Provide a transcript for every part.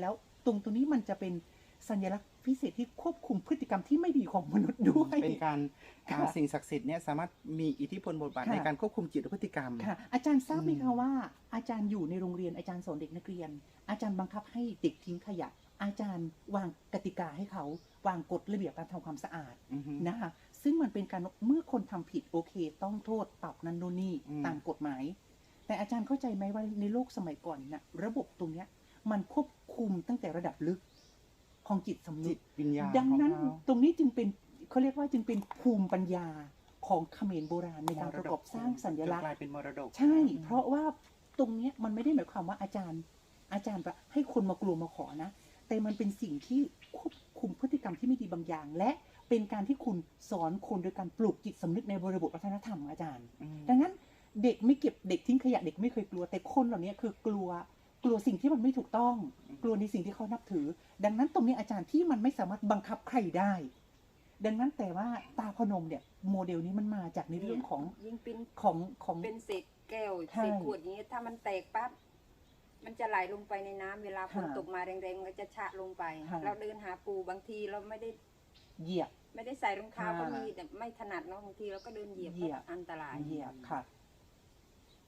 แล้วตรงตัวนี้มันจะเป็นสัญลักษณ์พิเศษที่ควบคุมพฤติกรรมที่ไม่ดีของมนุษย์ด้วย เป็นการค่ะอ่าสิ่งศักดิ์สิทธิ์เนี่ยสามารถมีอิทธิพลบทบาทค่ะในการควบคุมจิตและพฤติกรรม ค่ะอาจารย์ทราบไหมอืคะมว่า อาจารย์อยู่ในโรงเรียนอาจารย์สอนเด็กนักเรียน อาจารย์บังคับให้เด็กทิ้งขยะ อาจารย์วางกติกาให้เขา วางกฎระเบียบการทำความสะอาดอือฮึ นะคะซึ่งมันเป็นการเมื่อคนทำผิดโอเค ต้องโทษปรับนันโนนนี่อืม ตามกฎหมาย แต่อาจารย์เข้าใจไหมว่าในโลกสมัยก่อนนะระบบตรงเนี้ย มันควบคุมตั้งแต่ระดับลึกของจิตสำนึจิก ตวิญญาณดังนั้นของเขาตรงนี้จึงเป็นเขาเรียกว่าจึงเป็นภูมิปัญญาของเขมรโบราณในการประกอบสร้างสัญลักษจนกณ์ ลายเป็นมรดก ใช่ เพราะว่าตรงเนี้ยมันไม่ได้หมายความว่าอาจารย์ อาจารย์แบบให้คนมากลัวมาขอนะ แต่มันเป็นสิ่งที่ควบคุมพฤติกรรมที่ไม่ดีบางอย่าง และเป็นการที่คุณสอนคนโดยการปลูกจิตสำนึกในบริบทวัฒนธรรมอาจารย์อืมดังนั้นเด็กไม่เก็บเด็กทิ้งขยะเด็กไม่เคยกลัว แต่คนเหล่านี้คือกลัว กลัวสิ่งที่มันไม่ถูกต้อง กลัวในสิ่งที่เขานับถือ ดังนั้นตรงนี้อาจารย์ที่มันไม่สามารถบังคับใครได้ ดังนั้นแต่ว่าตาพนมเนี่ยโมเดลนี้มันมาจากในเรื่องของยิ่งเป็นของของเป็นเศษแก้วใช่เศษขวดอย่างนี้ถ้ามันแตกปั๊บมันจะไหลลงไปในน้ำเวลาฝนค่ะตกมาแรงๆมันก็จะชะลงไปค่ะเราเดินหาปูบางทีเราไม่ได้เหยียบ ไม่ได้ใส่รองเท้าค่ะก็มีแต่ไม่ถนัดเนาะบางทีเราก็เดินเหยียบเหยียบก็อันตรายเหยียบค่ะ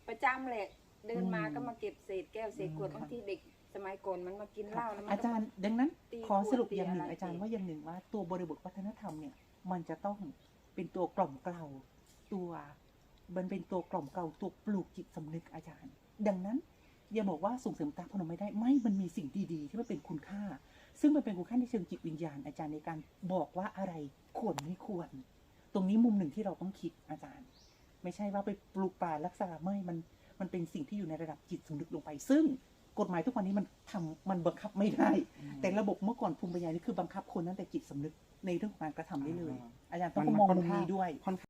ประจำเลยเดินมาอืมก็มาเก็บเศษแก้ วเศษขวดอืมบางทีเด็กสมัยก่อนมันมากินเหล้าแล้วมันอาก็ จารย์ดังนั้นตีขอสรุปอย่างหนึ่งตีอะไร อาจารย์ตีว่าอย่างหนึ่งว่าตัวบริบทวัฒนธรรมเนี่ย มันจะต้องเป็นตัวกล่อมเกลาตัว มันเป็นตัวกล่อมเกลาตัวปลูกจิตสำนึกอาจารย์ ดังนั้นอย่าบอกว่าส่งเสริมตาพนมไม่ได้ไม่มันมีสิ่งดีๆ ที่มันเป็นคุณค่า ซึ่งมันเป็นคุณค่าในเชิงจิตวิญญาณอาจารย์ในการบอกว่าอะไรควรไม่ควร ตรงนี้มุมหนึ่งที่เราต้องคิดอาจารย์ ไม่ใช่ว่าไปปลูกป่ารักษาไม่มัน มันเป็นสิ่งที่อยู่ในระดับจิตสำนึกลงไป ซึ่งกฎหมายทุกวันนี้มันทำมันบังคับไม่ได้ แต่ระบบเมื่อก่อนภูมิปัญญานี่คือบังคับคนตั้งแต่จิตสำนึกในเรื่องของการกระทำได้เลย อาจารย์ต้องมองมุมนี้ด้วยค่อนข้าง